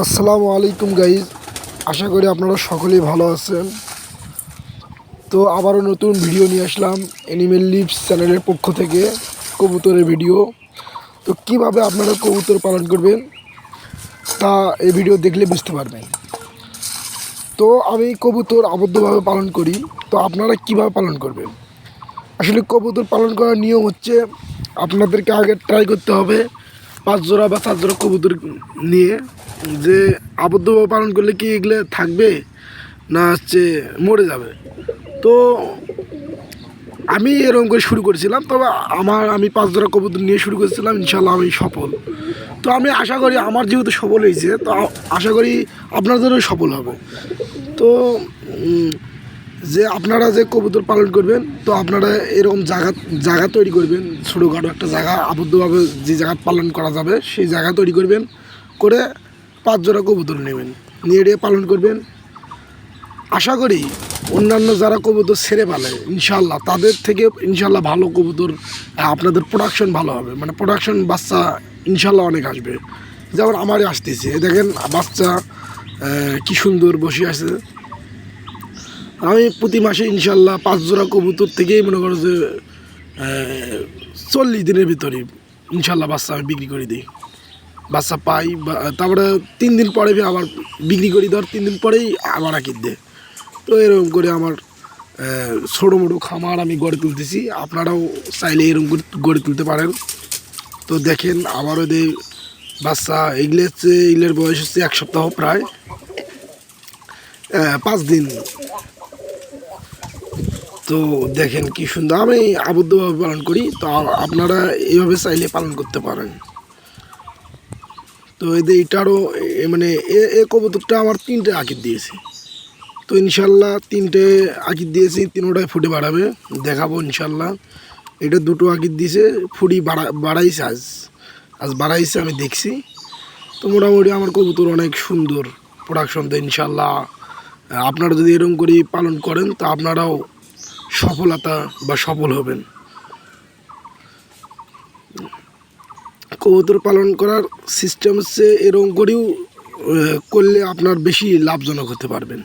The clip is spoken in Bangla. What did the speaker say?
আসসালামু আলাইকুম গাইজ। আশা করি আপনারা সকলেই ভালো আছেন। তো আবারও নতুন ভিডিও নিয়ে আসলাম অ্যানিমেল লিভস চ্যানেলের পক্ষ থেকে কবুতরের ভিডিও। তো কীভাবে আপনারা কবুতর পালন করবেন, তা এই ভিডিও দেখলে বুঝতে পারবেন। তো আমি কবুতর আবদ্ধভাবে পালন করি, তো আপনারা কীভাবে পালন করবেন? আসলে কবুতর পালন করার নিয়ম হচ্ছে, আপনাদেরকে আগে ট্রাই করতে হবে পাঁচ জোড়া বা সাত জোড়া কবুতর নিয়ে যে আবদ্ধভাবে পালন করলে কি এগুলো থাকবে? না হচ্ছে মরে যাবে? তো আমি এরকম করে শুরু করেছিলাম, তবে আমার আমি পাঁচ জোড়া কবুতর নিয়ে শুরু করেছিলাম ইনশাল্লাহ আমি সফল। তো আমি আশা করি আমার যেহেতু সফল হয়েছে, তো আশা করি আপনাদেরও সফল হবে। তো যে আপনারা যে কবুতর পালন করবেন, তো আপনারা এরকম জায়গা জায়গা তৈরি করবেন। ছোটোখাটো একটা জায়গা, আবদ্ধভাবে যে জায়গা পালন করা যাবে, সেই জায়গা তৈরি করবেন। করে পাঁচ জোড়া কবুতর নেবেন। নিয়ে পালন করবেন। আশা করি অন্যান্য যারা কবুতর ছেড়ে পালে ইনশাল্লাহ তাদের থেকে ইনশাল্লাহ ভালো কবুতর আপনাদের প্রোডাকশন ভালো হবে। মানে প্রোডাকশন বাচ্চা ইনশাল্লাহ অনেক আসবে। যেমন আমারই আসতেছে। দেখেন, বাচ্চা কি সুন্দর বসে আছে। আমি প্রতি মাসে ইনশাল্লাহ পাঁচ জোড়া কবুতর থেকেই মনে করো যে চল্লিশ দিনের ভিতরে ইনশাল্লাহ বাচ্চা আমি বিক্রি করে দিই। বাচ্চা পাই, বা, তারপরে তিন দিন পরে আবার বিক্রি করি, ধর তিন দিন পরেই আবার আঁকির দে তো এরকম করে আমার ছোটো মোটো খামার আমি গড়ে তুলতেছি। আপনারাও চাইলে এরকম করে গড়ে তুলতে পারেন। তো দেখেন, আবার ওদের বাচ্চা এগুলো হচ্ছে, এগুলোর বয়স হচ্ছে এক সপ্তাহ প্রায়। পাঁচ দিন তো দেখেন কি সুন্দর। আমি আবদ্ধভাবে পালন করি, তো আপনারা এইভাবে চাইলে পালন করতে পারেন। তো এদের এটারও মানে এ কবুতরটা আমার তিনটে আঁকির দিয়েছে। তো ইনশাল্লাহ তিনটে আঁকির দিয়েছি, তিনোটায় ফুটে বাড়াবে। দেখাবো ইনশাল্লাহ। এটা দুটো আঁকির দিয়েছে, ফুটি বাড়া, বাড়াইছে আজ। আজ বাড়াইছে, আমি দেখছি। তো মোটামুটি আমার কবুতর অনেক সুন্দর প্রোডাকশন দেয় ইনশাল্লাহ। আপনারা যদি এরকম করে পালন করেন, তো আপনারাও সফলতা বা সফল হবেন। কবুতর পালন করার সিস্টেম হচ্ছে এরকম করেও করলে আপনার বেশি লাভজনক হতে পারবেন।